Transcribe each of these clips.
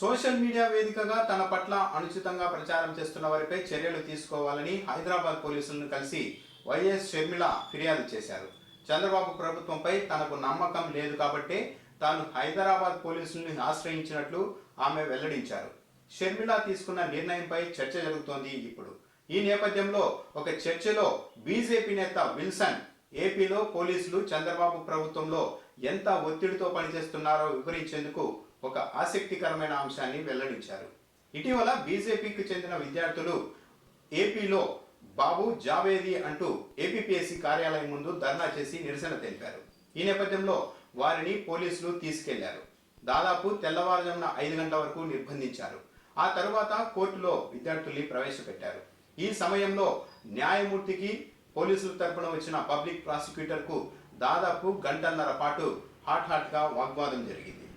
Social media వేదికగా తన పట్ల అనుచితంగా ప్రచారం చేస్తున్న వారిపై చర్యలు తీసుకోవాలని హైదరాబాద్ పోలీసులను కలిసి వైఎస్ షర్మిల ఫిర్యాదు చేశారు. చంద్రబాబు ప్రభుత్వంపై తనకు నమ్మకం లేదు కాబట్టే తాను హైదరాబాద్ పోలీసుల్ని ఆశ్రయించినట్లు ఆమె వెల్లడించారు. షర్మిల తీసుకున్న నిర్ణయంపై చర్చ జరుగుతోంది ఇప్పుడు. ఈ నేపథ్యంలో ఒక చర్చలో బీజేపీ నేత విల్సన్ ఏపీలో పోలీసులు చంద్రబాబు ప్రభుత్వంలో ఎంత ఒత్తిడితో పనిచేస్తున్నారో వివరించేందుకు ఒక ఆసక్తికరమైన అంశాన్ని వెల్లడించారు. ఇటీవల బీజేపీకి చెందిన విద్యార్థులు ఏపీలో బాబు జావేది అంటూ ఏపీపీఎస్సీ కార్యాలయం ముందు ధర్నా చేసి నిరసన తెలిపారు. ఈ నేపథ్యంలో వారిని పోలీసులు తీసుకెళ్ళారు. దాదాపు తెల్లవారుజామున ఐదు గంటల వరకు నిర్బంధించారు. ఆ తరువాత కోర్టులో విద్యార్థుల్ని ప్రవేశపెట్టారు. ఈ సమయంలో న్యాయమూర్తికి పోలీసుల తరపున వచ్చిన పబ్లిక్ ప్రాసిక్యూటర్కు దాదాపు గంటన్నర పాటు హాట్ హాట్గా వాగ్వాదం జరిగింది.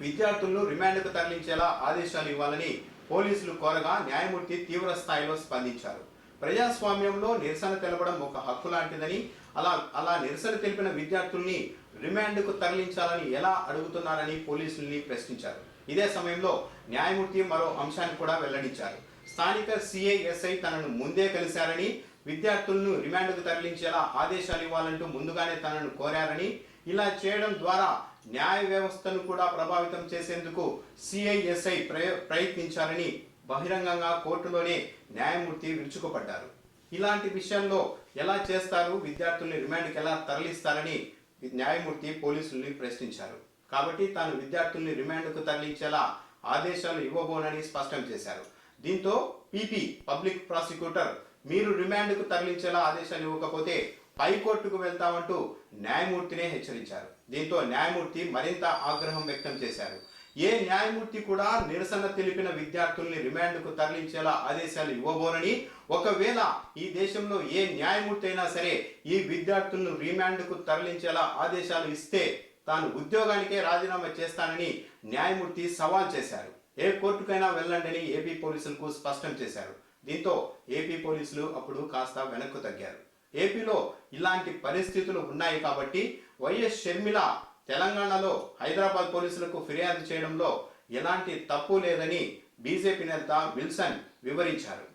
విద్యార్థులను రిమాండ్కు తరలించేలా ఆదేశాలు ఇవ్వాలని పోలీసులు కోరగా న్యాయమూర్తి తీవ్ర స్థాయిలో స్పందించారు. ప్రజాస్వామ్యంలో నిరసన తెలపడం ఒక హక్కు లాంటిదని అలా అలా నిరసన తెలిపిన విద్యార్థుల్ని రిమాండ్కు తరలించాలని ఎలా అడుగుతున్నారని పోలీసుల్ని ప్రశ్నించారు. ఇదే సమయంలో న్యాయమూర్తి మరో అంశాన్ని కూడా వెల్లడించారు. స్థానిక సిఐఎస్ఐ తనను ముందే కలిశారని విద్యార్థులను రిమాండ్కు తరలించేలా ఆదేశాలు ఇవ్వాలంటూ ముందుగానే తనను కోరారని ఇలా చేయడం ద్వారా న్యాయ వ్యవస్థను కూడా ప్రభావితం చేసేందుకు సిఐఎస్ఐ ప్రయత్నించాలని బహిరంగంగా కోర్టులోనే న్యాయమూర్తి విరుచుకుపడ్డారు. ఇలాంటి విషయంలో ఎలా చేస్తారు? విద్యార్థుల్ని రిమాండ్కి ఎలా తరలిస్తారని న్యాయమూర్తి పోలీసుల్ని ప్రశ్నించారు. కాబట్టి తాను విద్యార్థుల్ని రిమాండ్కు తరలించేలా ఆదేశాలు ఇవ్వబోనని స్పష్టం చేశారు. దీంతో పీపీ పబ్లిక్ ప్రాసిక్యూటర్ మీరు రిమాండ్కు తరలించేలా ఆదేశాలు ఇవ్వకపోతే హైకోర్టుకు వెళ్తామంటూ న్యాయమూర్తినే హెచ్చరించారు. దీంతో న్యాయమూర్తి మరింత ఆగ్రహం వ్యక్తం చేశారు. ఏ న్యాయమూర్తి కూడా నిరసన తెలిపిన విద్యార్థుల్ని రిమాండ్కు తరలించేలా ఆదేశాలు ఇవ్వబోనని ఒకవేళ ఈ దేశంలో ఏ న్యాయమూర్తి అయినా సరే ఈ విద్యార్థులను రిమాండ్కు తరలించేలా ఆదేశాలు ఇస్తే తాను ఉద్యోగానికే రాజీనామా చేస్తానని న్యాయమూర్తి సవాల్ చేశారు. ఏ కోర్టుకైనా వెళ్ళండి ఏపీ పోలీసులకు స్పష్టం చేశారు. దీంతో ఏపీ పోలీసులు అప్పుడు కాస్త వెనక్కు తగ్గారు. ఏపీలో ఇలాంటి పరిస్థితులు ఉన్నాయి కాబట్టి వైఎస్ షర్మిల తెలంగాణలో హైదరాబాద్ పోలీసులకు ఫిర్యాదు చేయడంలో ఎలాంటి తప్పు లేదని బీజేపీ నేత విల్సన్ వివరించారు.